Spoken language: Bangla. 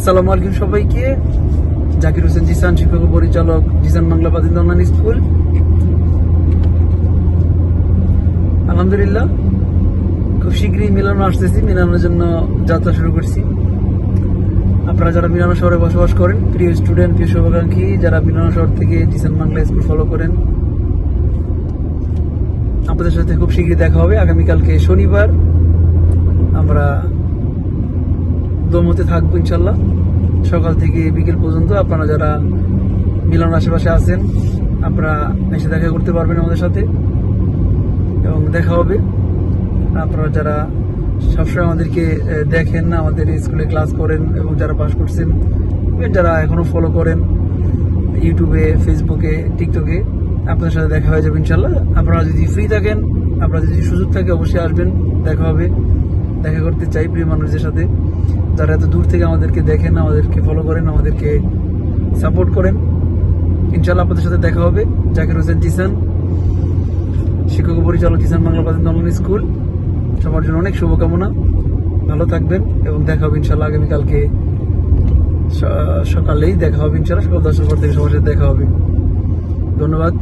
আসসালামু আলাইকুম সবাইকে। জাকির হোসেন জিসান, শিক্ষক পরিচালক, জিসান বাংলা বাদিন অনলাইন স্কুল। আলহামদুলিল্লাহ, খুব শীঘ্রই মিলানো আসতেছি, মিলানোর জন্য যাত্রা শুরু করছি। আপনারা যারা মিলানো শহরে বসবাস করেন, প্রিয় স্টুডেন্ট প্রিয় শুভাকাঙ্ক্ষী, যারা মিলানো শহর থেকে জিসান বাংলা স্কুল ফলো করেন, আপনাদের সাথে খুব শীঘ্রই দেখা হবে। আগামীকালকে শনিবার, আমরা দমতে থাকব ইনশাল্লাহ। সকাল থেকে বিকেল পর্যন্ত আপনারা যারা মিলন আশেপাশে আছেন, আপনারা এসে দেখা করতে পারবেন আমাদের সাথে। এবং দেখা হবে। আপনারা যারা সবসময় আমাদেরকে দেখেন না আমাদের স্কুলে ক্লাস করেন এবং যারা পাস করছেন যারা এখনও ফলো করেন ইউটিউবে ফেসবুকে টিকটকে আপনাদের সাথে দেখা হয়ে যাবে ইনশাল্লাহ। আপনারা যদি ফ্রি থাকেন, আপনারা যদি সুযোগ থাকে অবশ্যই আসবেন, দেখা হবে। দেখা করতে চাই প্রিয় মানুষদের সাথে। যারা এত দূর থেকে আমাদেরকে দেখেন, আমাদেরকে ফলো করেন, আমাদেরকে সাপোর্ট করেন। ইনশাল্লাহ আপনাদের সাথে দেখা হবে। জাকির হোসেন জিসান শিক্ষক পরিচালক কিষান বাংলা অনলাইন স্কুল। সবার জন্য অনেক শুভকামনা। ভালো থাকবেন এবং দেখা হবে ইনশাল্লাহ আগামীকালকে। সকালেই দেখা হবে ইনশাল্লাহ সকাল দশটার পর থেকে সবার সাথে দেখা হবে। ধন্যবাদ।